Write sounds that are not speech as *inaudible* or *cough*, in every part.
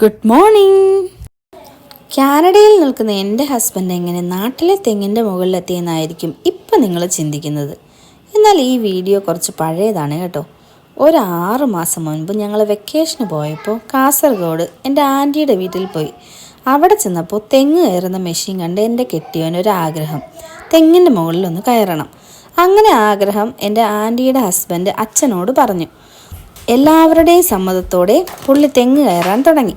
Good morning കാനഡയിൽ നിൽക്കുന്ന എന്റെ ഹസ്ബൻഡ് എങ്ങനെ നാട്ടിലെ തെങ്ങിന്റെ മുകളിലെത്തിയെന്നായിരിക്കും ഇപ്പം നിങ്ങൾ ചിന്തിക്കുന്നത്. എന്നാൽ ഈ വീഡിയോ കുറച്ച് പഴയതാണ് കേട്ടോ. ഒരു ആറ് മാസം മുൻപ് ഞങ്ങൾ വെക്കേഷന് പോയപ്പോൾ കാസർഗോഡ് എന്റെ ആന്റിയുടെ വീട്ടിൽ പോയി. അവിടെ ചെന്നപ്പോൾ തെങ്ങ് കയറുന്ന മെഷീൻ കണ്ട് എന്റെ കെട്ടിയവനൊരു ആഗ്രഹം തെങ്ങിന്റെ മുകളിലൊന്ന് കയറണം. അങ്ങനെ ആഗ്രഹം എന്റെ ആന്റിയുടെ ഹസ്ബൻഡ് അച്ഛനോട് പറഞ്ഞു. എല്ലാവരുടെയും സമ്മതത്തോടെ പുള്ളി തെങ്ങ് കയറാൻ തുടങ്ങി.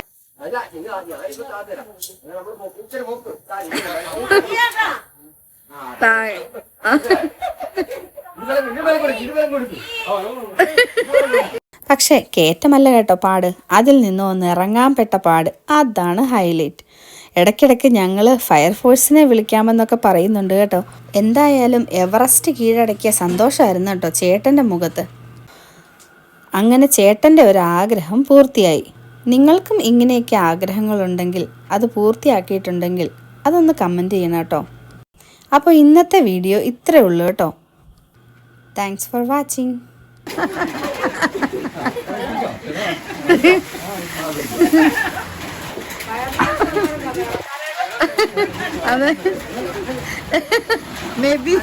താഴെ *laughs* പക്ഷേ കയറ്റമല്ല കേട്ടോ പാട്. അതിൽ നിന്ന് ഒന്ന് ഇറങ്ങാൻ പെട്ട പാട്. അതാണ് ഹൈലൈറ്റ്. ഇടയ്ക്കിടയ്ക്ക് ഞങ്ങൾ ഫയർഫോഴ്സിനെ വിളിക്കാമെന്നൊക്കെ പറയുന്നുണ്ട് കേട്ടോ. എന്തായാലും എവറസ്റ്റ് കീഴടക്കിയ സന്തോഷമായിരുന്നു കേട്ടോ ചേട്ടന്റെ മുഖത്ത്. അങ്ങനെ ചേട്ടന്റെ ഒരു ആഗ്രഹം പൂർത്തിയായി. നിങ്ങൾക്കും ഇങ്ങനെയൊക്കെ ആഗ്രഹങ്ങളുണ്ടെങ്കിൽ അത് പൂർത്തിയാക്കിയിട്ടുണ്ടെങ്കിൽ അതൊന്ന് കമന്റ് ചെയ്യണം കേട്ടോ. അപ്പോൾ ഇന്നത്തെ വീഡിയോ ഇത്രയേ ഉള്ളൂ കേട്ടോ. താങ്ക്സ് ഫോർ വാച്ചിങ് അതെ. May be